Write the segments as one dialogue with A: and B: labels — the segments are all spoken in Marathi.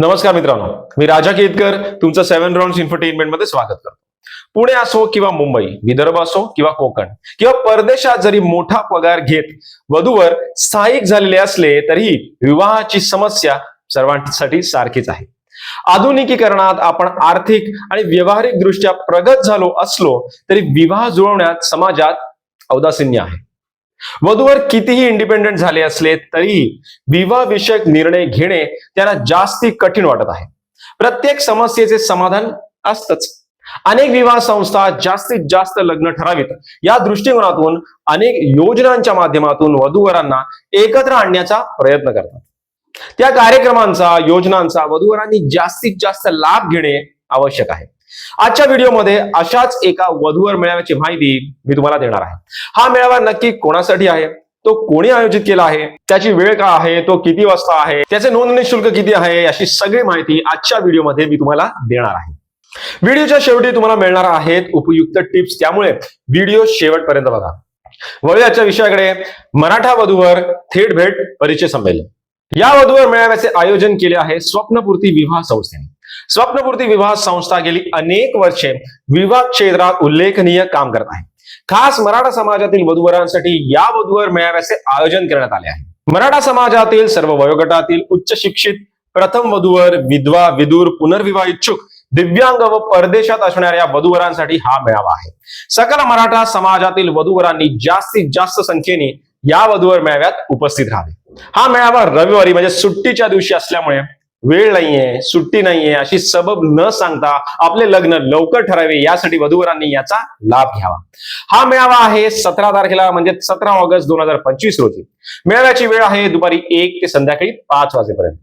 A: नमस्कार मित्रांनो मी राजा केतकर तुमचं सेव्हन राऊंड इन्फरटेनमेंटमध्ये स्वागत करतो. पुणे असो किंवा मुंबई विदर्भ असो किंवा कोकण किंवा परदेशात जरी मोठा पगार घेत वधूवर स्थायिक झालेले असले तरीही विवाहाची समस्या सर्वांसाठी सारखीच आहे. आधुनिकीकरणात आपण आर्थिक आणि व्यावहारिक दृष्ट्या प्रगत झालो असलो तरी विवाह जुळवण्यात समाजात औदासीन्य आहे. वधूवर कितीही इंडिपेंडेंट झाले असले तरीही विवाह विषयक निर्णय घेणे त्यांना जास्ती कठीण वाटत आहे. प्रत्येक समस्येचे समाधान असतच. अनेक विवाह संस्था जास्तीत जास्त लग्न ठरावीत. या दृष्टिकोनातून अनेक योजनांच्या माध्यमातून वधूवरांना एकत्र आणण्याचा प्रयत्न करतात. त्या कार्यक्रमांचा योजनांचा वधूवरांनी जास्तीत जास्त लाभ घेणे आवश्यक आहे. आजच्या व्हिडिओमध्ये अशाच एका वधूवर मेळाव्याची माहिती मी तुम्हाला देणार आहे. हा मेळावा नक्की कोणासाठी आहे? तो कोणी आयोजित केला आहे? त्याची वेळ का आहे? तो किती वाजता आहे? त्याचे नोंदणी शुल्क किती आहे? अशी सगळी माहिती आजच्या व्हिडिओमध्ये मी तुम्हाला देणार आहे. व्हिडिओच्या शेवटी तुम्हाला मिळणार आहेत उपयुक्त टिप्स त्यामुळे व्हिडिओ शेवटपर्यंत बघा. वळूयाच्या विषयाकडे. मराठा वधूवर थेट भेट परिचय संमेलन. या वधूवर मेळाव्याचे आयोजन केले आहे स्वप्नपूर्ती विवाह संस्थेने. स्वप्नपूर्ती विवाह संस्था गेली अनेक वर्षे विवाह क्षेत्रात उल्लेखनीय काम करत आहे. खास मराठा समाजातील वधूवरांसाठी या वधूवर मेळाव्याचे आयोजन करण्यात आले आहे. मराठा समाजातील सर्व वयोगटातील उच्च शिक्षित प्रथम वधूवर विधवा विदूर पुनर्विवाह इच्छुक दिव्यांग व परदेशात असणाऱ्या वधूवरांसाठी हा मेळावा आहे. सकल मराठा समाजातील वधूवरांनी जास्तीत जास्त संख्येने या वधूवर मेळाव्यात उपस्थित राहावे. हा मेळावा रविवारी म्हणजे सुट्टीच्या दिवशी असल्यामुळे वेळ नाहीये सुट्टी नाहीये अशी सबब न सांगता आपले लग्न लवकर ठरावे यासाठी वधूवरांनी याचा लाभ घ्यावा. हा मेळावा आहे सतरा तारखेला म्हणजे सतरा ऑगस्ट दोन हजार पंचवीस रोजी. मेळाव्याची वेळ आहे दुपारी एक ते संध्याकाळी पाच वाजेपर्यंत.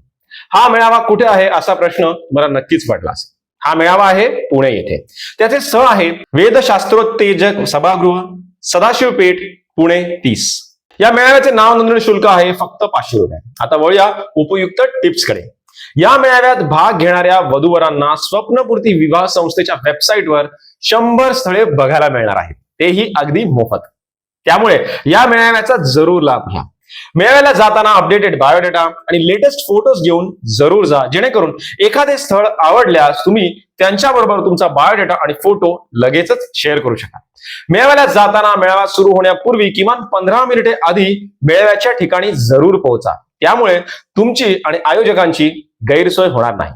A: हा मेळावा कुठे आहे असा प्रश्न मला नक्कीच पडला असेल. हा मेळावा आहे पुणे येथे. त्याचे स आहे वेदशास्त्रोत्तेजक सभागृह सदाशिवपेठ पुणे तीस. या मेळाव्याचे नाव नोंदणी शुल्क आहे फक्त पाचशे रुपये. आता वळूया उपयुक्त टिप्सकडे. या मेळाव्यात भाग घेणाऱ्या वधूवरांना स्वप्नपूर्ती विवाह संस्थेच्या वेबसाईटवर शंभर स्थळे बघायला मिळणार आहेत. तेही अगदी मोफत. त्यामुळे या मेळाव्याचा जरूर लाभ घ्या. मेळाव्याला जाताना अपडेटेड बायोडेटा आणि लेटेस्ट फोटोज घेऊन जरूर जा जेणेकरून एखादे स्थळ आवडल्यास तुम्ही त्यांच्याबरोबर तुमचा बायोडेटा आणि फोटो लगेचच शेअर करू शकाल. मेळाव्याला जाताना मेळावा सुरू होण्यापूर्वी किमान पंधरा मिनिटे आधी मेळाव्याच्या ठिकाणी जरूर पोहोचा. त्यामुळे तुमची आणि आयोजकांची गैरसोय होणार नाही.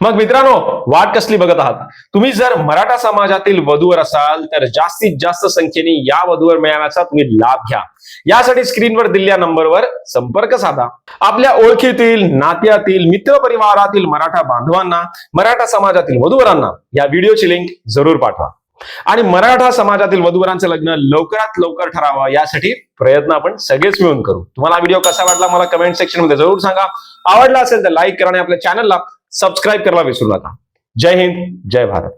A: मग मित्रांनो वाट कसली बघत आहात? तुम्ही जर मराठा समाजातील वधूवर असाल तर जास्तीत जास्त संख्येने या वधूवर मेळाव्याचा तुम्ही लाभ घ्या. यासाठी स्क्रीनवर दिलेल्या नंबरवर संपर्क साधा. आपल्या ओळखीतील नात्यातील मित्रपरिवारातील मराठा बांधवांना मराठा समाजातील वधूवरांना या व्हिडिओची लिंक जरूर पाठवा. आणि मराठा समाजातील वधूवरांचं लग्न लवकरात लवकर ठरावं यासाठी प्रयत्न आपण सगळेच मिळून करू. तुम्हाला व्हिडिओ कसा वाटला मला कमेंट सेक्शनमध्ये जरूर सांगा. आवडला असेल तर लाईक करा आणि आपल्या चॅनलला सबस्क्राईब करायला विसरू नका. जय हिंद जय भारत.